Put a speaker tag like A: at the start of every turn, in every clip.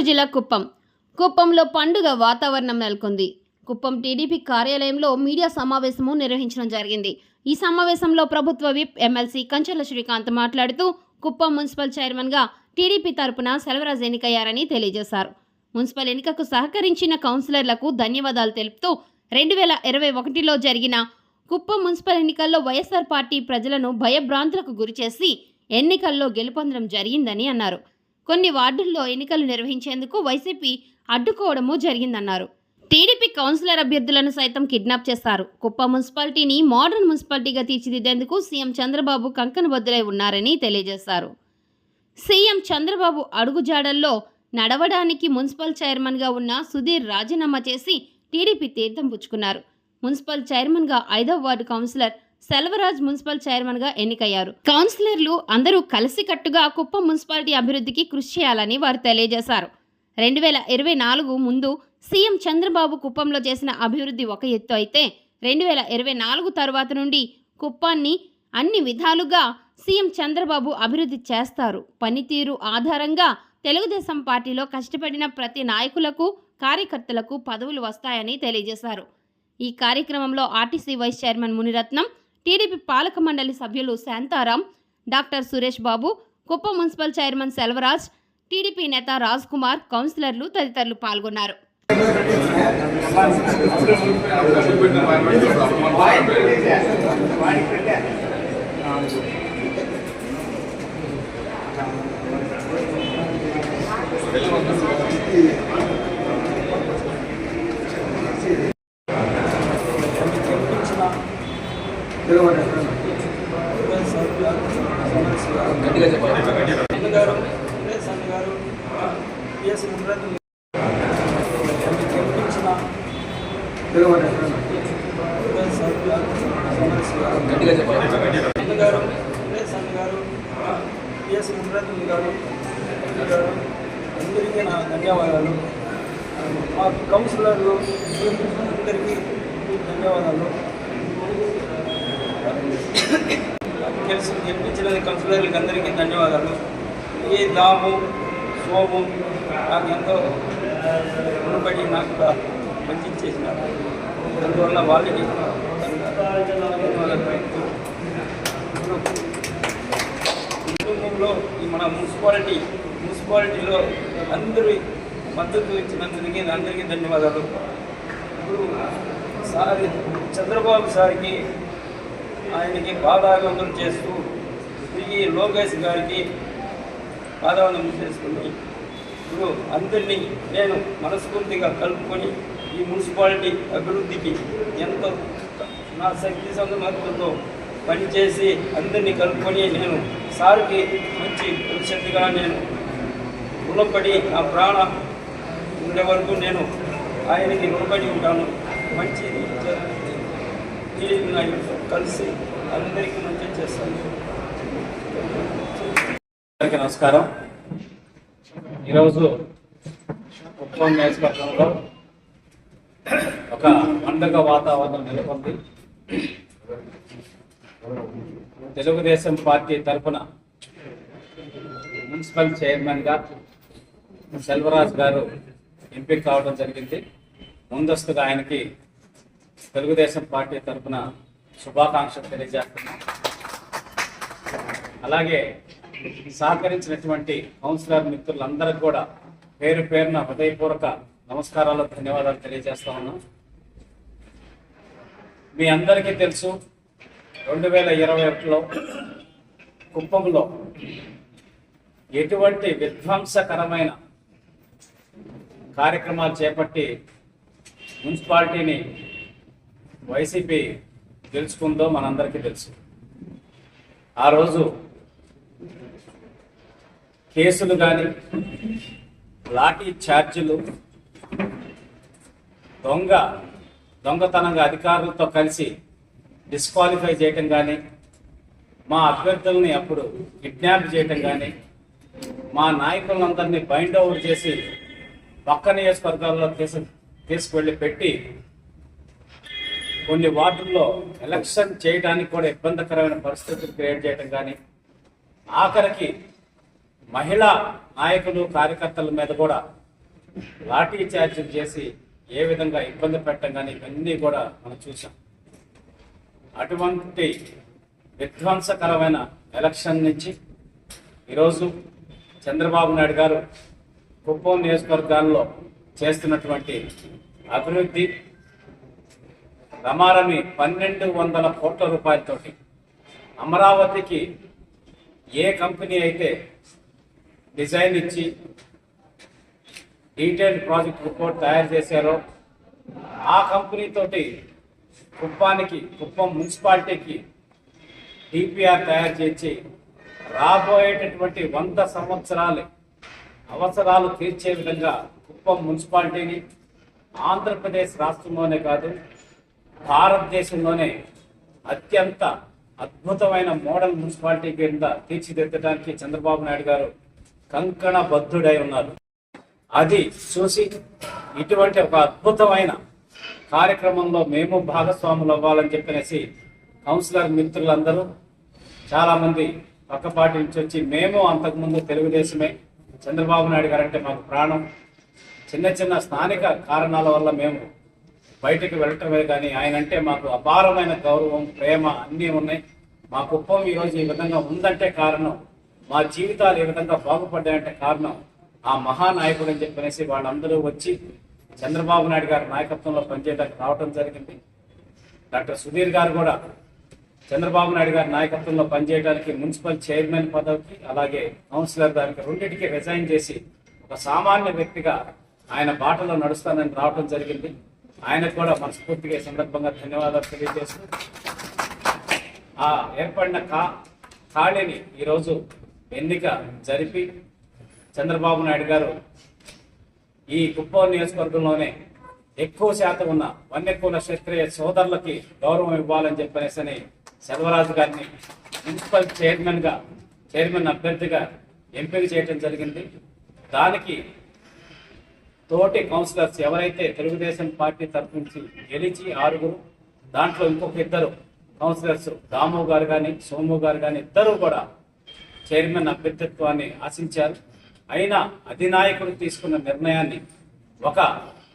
A: గుంటూరు జిల్లా కుప్పం. కుప్పంలో పండుగ వాతావరణం నెలకొంది. కుప్పం టీడీపీ కార్యాలయంలో మీడియా సమావేశము నిర్వహించడం జరిగింది. ఈ సమావేశంలో ప్రభుత్వ విప్ ఎమ్మెల్సీ కంచెల శ్రీకాంత్ మాట్లాడుతూ కుప్పం మున్సిపల్ చైర్మన్గా టీడీపీ తరపున సెలవరాజ్ ఎన్నికయ్యారని తెలియజేశారు. మున్సిపల్ ఎన్నికకు సహకరించిన కౌన్సిలర్లకు ధన్యవాదాలు తెలుపుతూ రెండు వేల ఇరవై ఒకటిలో జరిగిన కుప్పం మున్సిపల్ ఎన్నికల్లో వైఎస్ఆర్ పార్టీ ప్రజలను భయభ్రాంతులకు గురిచేసి ఎన్నికల్లో గెలుపొందడం జరిగిందని అన్నారు. కొన్ని వార్డుల్లో ఎన్నికలు నిర్వహించేందుకు వైసీపీ అడ్డుకోవడము జరిగిందన్నారు. టీడీపీ కౌన్సిలర్ అభ్యర్థులను సైతం కిడ్నాప్ చేస్తారు కుప్పం మున్సిపాలిటీని మోడర్న్ మున్సిపాలిటీగా తీర్చిదిద్దేందుకు సీఎం చంద్రబాబు కంకణబద్దులై ఉన్నారని తెలియజేశారు. సీఎం చంద్రబాబు అడుగుజాడల్లో నడవడానికి మున్సిపల్ చైర్మన్గా ఉన్న సుధీర్ రాజీనామా చేసి టీడీపీ తీర్థం పుచ్చుకున్నారు. మున్సిపల్ చైర్మన్గా ఐదవ వార్డు కౌన్సిలర్ సెల్వరాజ్ మున్సిపల్ చైర్మన్గా ఎన్నికయ్యారు. కౌన్సిలర్లు అందరూ కలిసికట్టుగా కుప్పం మున్సిపాలిటీ అభివృద్ధికి కృషి చేయాలని వారు తెలియజేశారు. రెండు వేల ఇరవై నాలుగు ముందు సీఎం చంద్రబాబు కుప్పంలో చేసిన అభివృద్ధి ఒక ఎత్తు అయితే రెండు వేల ఇరవై నాలుగు తర్వాత నుండి కుప్పాన్ని అన్ని విధాలుగా సీఎం చంద్రబాబు అభివృద్ధి చేస్తారు. పనితీరు ఆధారంగా తెలుగుదేశం పార్టీలో కష్టపడిన ప్రతి నాయకులకు కార్యకర్తలకు పదవులు వస్తాయని తెలియజేశారు. ఈ కార్యక్రమంలో RTC vice chairman Muniratnam TDP పాలక మండలి సభ్యులు Shantaram doctor Suresh Babu Kuppam municipal chairman Selvaraj TDP నేత రాజ్ కుమార్ కౌన్సిలర్లు తదితరులు పాల్గొన్నారు.
B: అన్నగారు సురేష్ అన్న గారు పిఎస్ ముద్రత్ గెలిపించిన గారు సురేష్ గారు పిఎస్ ముద్రత్ గారు గారు అందరికీ నా ధన్యవాదాలు. మా కౌన్సిలర్లు అందరికీ ధన్యవాదాలు. కలిసి గెలిపించిన కౌన్సిలర్లకు అందరికీ ధన్యవాదాలు. ఈ దాము సోము నాకు ఎంతో రుణపడి నాకు మంచి చేసినారు. అందువల్ల వాళ్ళకి కుటుంబంలో ఈ మన మున్సిపాలిటీ మున్సిపాలిటీలో అందరూ మద్దతు ఇచ్చినందుకు అందరికీ ధన్యవాదాలు. ఇప్పుడు సార్ చంద్రబాబు సార్కి ఆయనకి పాదాభివందనం చేస్తూ తిరిగి లోకేష్ గారికి పాదాభివందనం చేసుకుని ఇప్పుడు అందరినీ నేను మనస్ఫూర్తిగా కలుపుకొని ఈ మున్సిపాలిటీ అభివృద్ధికి ఎంతో నా శక్తి సందర్భంతో పనిచేసి అందరినీ కలుపుకొని నేను సార్కి మంచి భవిష్యత్తుగా నేను రుణపడి నా ప్రాణ ఉండే వరకు నేను ఆయనకి రుణపడి ఉంటాను. మంచిది. కలిసి అందరికీ మంచి చేస్తాను.
C: అందరికీ నమస్కారం. ఈరోజు కుప్పం నియోజకవర్గంలో ఒక పండుగ వాతావరణం నెలకొంది. తెలుగుదేశం పార్టీ తరఫున మున్సిపల్ చైర్మన్గా సెల్వరాజ్ గారు ఎంపిక కావడం జరిగింది. ముందస్తుగా ఆయనకి తెలుగుదేశం పార్టీ తరఫున శుభాకాంక్షలు తెలియజేస్తున్నాం. అలాగే సహకరించినటువంటి కౌన్సిలర్ మిత్రులందరికీ కూడా పేరు పేరున హృదయపూర్వక నమస్కారాలు ధన్యవాదాలు తెలియజేస్తా ఉన్నాం. మీ అందరికీ తెలుసు రెండు వేల ఇరవై ఒకటిలో కుప్పంలో ఎటువంటి విధ్వంసకరమైన కార్యక్రమాలు చేపట్టి మున్సిపాలిటీని వైసీపీ గెలుచుకుందో మనందరికీ తెలుసు. ఆ రోజు కేసులు కానీ లాఠీ ఛార్జీలు దొంగ దొంగతనంగా అధికారులతో కలిసి డిస్క్వాలిఫై చేయటం కానీ మా అభ్యర్థుల్ని అప్పుడు కిడ్నాప్ చేయటం కానీ మా నాయకులందరినీ బైండ్ ఓవర్ చేసి పక్క నియోజకవర్గాల్లో తీసు తీసుకువెళ్ళి పెట్టి కొన్ని వార్డుల్లో ఎలక్షన్ చేయడానికి కూడా ఇబ్బందికరమైన పరిస్థితులు క్రియేట్ చేయడం కానీ ఆఖరికి మహిళా నాయకులు కార్యకర్తల మీద కూడా లాఠీ చార్జీలు చేసి ఏ విధంగా ఇబ్బంది పెట్టడం కానీ ఇవన్నీ కూడా మనం చూసాం అటువంటి విధ్వంసకరమైన ఎలక్షన్ నుంచి ఈరోజు చంద్రబాబు నాయుడు గారు కుప్పం నియోజకవర్గాల్లో చేస్తున్నటువంటి అభివృద్ధి రమారమి పన్నెండు వందల కోట్ల రూపాయలతోటి. అమరావతికి ఏ కంపెనీ అయితే డిజైన్ ఇచ్చి డీటెయిల్డ్ ప్రాజెక్ట్ రిపోర్ట్ తయారు చేశారో ఆ కంపెనీతోటి కుప్పానికి కుప్పం మున్సిపాలిటీకి డిపిఆర్ తయారు చేసి రాబోయేటటువంటి వంద సంవత్సరాలు అవసరాలు తీర్చే విధంగా కుప్పం మున్సిపాలిటీని ఆంధ్రప్రదేశ్ రాష్ట్రంలోనే కాదు భారతదేశంలోనే అత్యంత అద్భుతమైన మోడల్ మున్సిపాలిటీ కింద తీర్చిదిద్దడానికి చంద్రబాబు నాయుడు గారు కంకణ బద్ధుడై ఉన్నారు. అది చూసి ఇటువంటి ఒక అద్భుతమైన కార్యక్రమంలో మేము భాగస్వాములు అవ్వాలని చెప్పనేసి కౌన్సిలర్ మిత్రులందరూ చాలామంది పక్కపాటి నుంచి వచ్చి మేము అంతకుముందు తెలుగుదేశమే చంద్రబాబు నాయుడు గారు అంటే మాకు ప్రాణం. చిన్న చిన్న స్థానిక కారణాల వల్ల మేము బయటకు వెళ్ళటమే కానీ ఆయన అంటే మాకు అపారమైన గౌరవం ప్రేమ అన్నీ ఉన్నాయి. మా కుప్పం ఈరోజు ఈ విధంగా ఉందంటే కారణం మా జీవితాలు ఈ విధంగా బాగుపడ్డాయంటే కారణం ఆ మహానాయకుడు అని చెప్పనేసి వాళ్ళందరూ వచ్చి చంద్రబాబు నాయుడు గారి నాయకత్వంలో పనిచేయడానికి రావడం జరిగింది. డాక్టర్ సుధీర్ గారు కూడా చంద్రబాబు నాయుడు గారి నాయకత్వంలో పనిచేయడానికి మున్సిపల్ చైర్మన్ పదవికి అలాగే కౌన్సిలర్ దానికి రెండింటికి రిజైన్ చేసి ఒక సామాన్య వ్యక్తిగా ఆయన బాటలో నడుస్తానని రావడం జరిగింది. ఆయనకు కూడా మనస్ఫూర్తిగా సందర్భంగా ధన్యవాదాలు తెలియజేస్తూ ఆ ఏర్పడిన కా ఖాళీని ఈరోజు ఎన్నిక జరిపి చంద్రబాబు నాయుడు గారు ఈ కుప్పం నియోజకవర్గంలోనే ఎక్కువ శాతం ఉన్న వన్యకుల క్షత్రియ సోదరులకి గౌరవం ఇవ్వాలని చెప్పనేసని సెల్వరాజు గారిని మున్సిపల్ చైర్మన్గా చైర్మన్ అభ్యర్థిగా ఎంపిక చేయడం జరిగింది. దానికి తోటి కౌన్సిలర్స్ ఎవరైతే తెలుగుదేశం పార్టీ తరఫు నుంచి గెలిచి ఆరుగురు దాంట్లో ఇంకొక ఇద్దరు కౌన్సిలర్స్ దాము గారు కానీ సోము గారు కానీ ఇద్దరు కూడా చైర్మన్ అభ్యర్థిత్వాన్ని ఆశించారు. అయినా అధినాయకుడు తీసుకున్న నిర్ణయాన్ని ఒక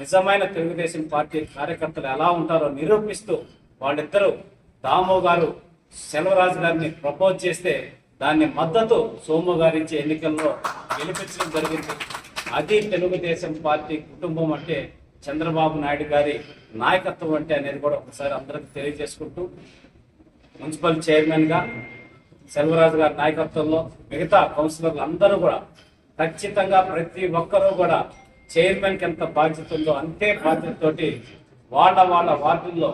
C: నిజమైన తెలుగుదేశం పార్టీ కార్యకర్తలు ఎలా ఉంటారో నిరూపిస్తూ వాళ్ళిద్దరూ దాము గారు సెల్వరాజు గారిని ప్రపోజ్ చేస్తే దాన్ని మద్దతు సోము గారించి ఎన్నికల్లో గెలిపించడం జరిగింది. అది తెలుగుదేశం పార్టీ కుటుంబం అంటే చంద్రబాబు నాయుడు గారి నాయకత్వం అంటే అనేది కూడా ఒకసారి అందరికి తెలియజేసుకుంటూ మున్సిపల్ చైర్మన్గా సెల్వరాజు గారి నాయకత్వంలో మిగతా కౌన్సిలర్లు అందరూ కూడా ఖచ్చితంగా ప్రతి ఒక్కరూ కూడా చైర్మన్కి ఎంత బాధ్యత ఉందో అంతే బాధ్యతతోటి వాళ్ళ వాళ్ళ వార్డుల్లో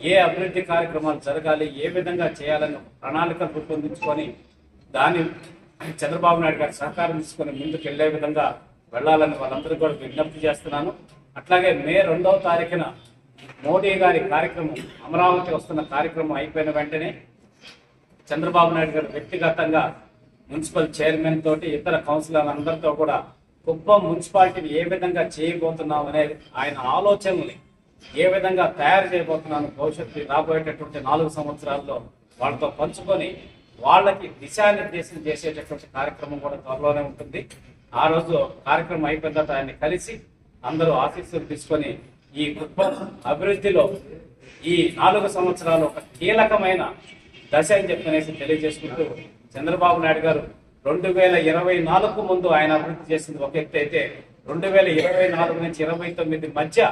C: ఏ అభివృద్ధి కార్యక్రమాలు జరగాలి ఏ విధంగా చేయాలని ప్రణాళిక రూపొందించుకొని దాని చంద్రబాబు నాయుడు గారి సహకారం తీసుకొని ముందుకు వెళ్ళే విధంగా వెళ్ళాలని వాళ్ళందరూ కూడా విజ్ఞప్తి చేస్తున్నాను. అట్లాగే మే రెండవ తారీఖున మోడీ గారి కార్యక్రమం అమరావతి వస్తున్న కార్యక్రమం అయిపోయిన వెంటనే చంద్రబాబు నాయుడు గారు వ్యక్తిగతంగా మున్సిపల్ చైర్మన్ తోటి ఇతర కౌన్సిలర్ అందరితో కూడా కుప్పం మున్సిపాలిటీని ఏ విధంగా చేయబోతున్నాం అనేది ఆయన ఆలోచనల్ని ఏ విధంగా తయారు చేయబోతున్నాను భవిష్యత్తు రాబోయేటటువంటి నాలుగు సంవత్సరాల్లో వాళ్ళతో పంచుకొని వాళ్ళకి దిశానిర్దేశం చేసేటటువంటి కార్యక్రమం కూడా త్వరలోనే ఉంటుంది. ఆ రోజు కార్యక్రమం అయిపోయిన తర్వాత ఆయన్ని కలిసి అందరూ ఆశీస్సులు తీసుకొని ఈ కుప్పం అభివృద్ధిలో ఈ నాలుగు సంవత్సరాలు ఒక కీలకమైన దశ అని చెప్పనేసి తెలియజేసుకుంటూ చంద్రబాబు నాయుడు గారు రెండు వేల ఇరవై నాలుగు ముందు ఆయన అభివృద్ధి చేసింది ఒక ఎత్తు అయితే రెండు వేల ఇరవై నాలుగు నుంచి ఇరవై తొమ్మిది మధ్య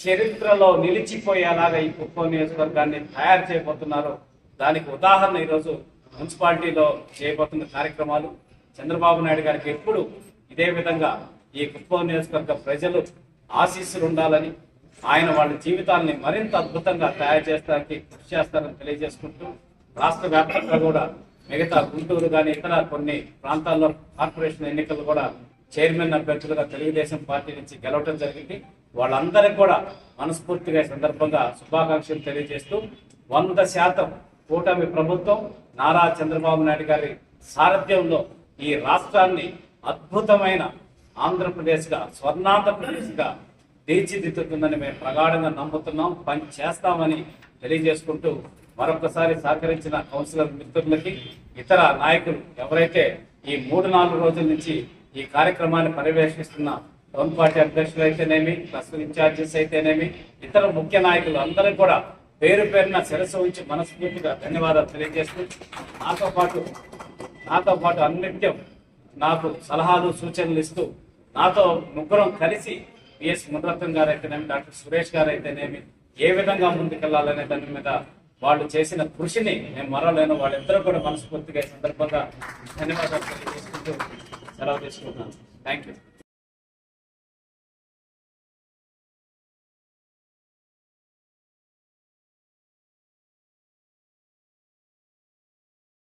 C: చరిత్రలో నిలిచిపోయేలాగా ఈ కుప్పం నియోజకవర్గాన్ని తయారు చేయబోతున్నారు. దానికి ఉదాహరణ ఈరోజు మున్సిపాలిటీలో చేయబోతున్న కార్యక్రమాలు. చంద్రబాబు నాయుడు గారికి ఎప్పుడు ఇదే విధంగా ఈ కుప్పం నియోజకవర్గ ప్రజలు ఆశీస్సులు ఉండాలని ఆయన వాళ్ళ జీవితాలని మరింత అద్భుతంగా తయారు చేస్తానికి కృషి చేస్తారని తెలియజేసుకుంటూ రాష్ట్ర వ్యాప్తంగా కూడా మిగతా గుంటూరు కానీ ఇతర కొన్ని ప్రాంతాల్లో కార్పొరేషన్ ఎన్నికలు కూడా చైర్మన్ అభ్యర్థులుగా తెలుగుదేశం పార్టీ నుంచి గెలవటం జరిగింది. వాళ్ళందరికీ కూడా మనస్ఫూర్తిగా సందర్భంగా శుభాకాంక్షలు తెలియజేస్తూ వంద శాతం కూటమి ప్రభుత్వం నారా చంద్రబాబు నాయుడు గారి సారథ్యంలో ఈ రాష్ట్రాన్ని అద్భుతమైన ఆంధ్రప్రదేశ్గా స్వర్ణాంధ్రప్రదేశ్గా తీర్చిదిద్దుతుందని మేము ప్రగాఢంగా నమ్ముతున్నాం. పని చేస్తామని తెలియజేసుకుంటూ మరొకసారి సహకరించిన కౌన్సిలర్ మిత్రులకి ఇతర నాయకులు ఎవరైతే ఈ మూడు నాలుగు రోజుల నుంచి ఈ కార్యక్రమాన్ని పర్యవేక్షిస్తున్న టౌన్ పార్టీ అధ్యక్షులు అయితేనేమి క్లస్టర్ ఇన్ఛార్జెస్ అయితేనేమి ఇతర ముఖ్య నాయకులు అందరూ కూడా పేరు పేరున శిరస్సు ఉంచి మనస్ఫూర్తిగా ధన్యవాదాలు తెలియజేస్తూ నాతో పాటు నాతో పాటు అన్నిత్యం నాకు సలహాలు సూచనలు ఇస్తూ నాతో ముగ్గురం కలిసి పిఎస్ మునరత్నం గారు అయితేనేమి డాక్టర్ సురేష్ గారు అయితేనేమి ఏ విధంగా ముందుకెళ్ళాలనే దాని మీద వాళ్ళు చేసిన కృషిని నేను మరవలేను. వాళ్ళిద్దరూ కూడా మనస్ఫూర్తిగా ఈ సందర్భంగా ధన్యవాదాలు తెలియజేసుకుంటూ సెలవు తీసుకుంటున్నాను. Thank you